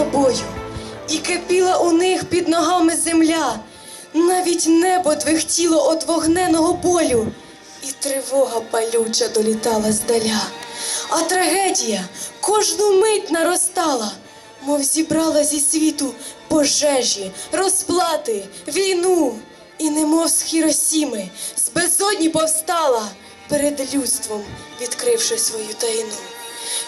собою, і кипіла у них під ногами земля, навіть небо двихтіло от вогненого болю, і тривога палюча долітала здаля. А трагедія кожну мить наростала, мов зібрала зі світу пожежі, розплати, війну, і немов з Хіросіми, з безодні повстала перед людством, відкривши свою таїну.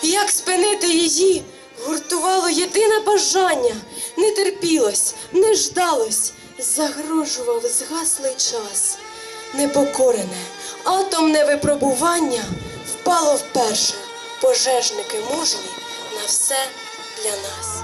Як спинити її, гуртувало єдине бажання, не терпілось, не ждалось, загрожував згаслий час. Непокорене, атомне випробування впало вперше. Пожежники мужні на все для нас.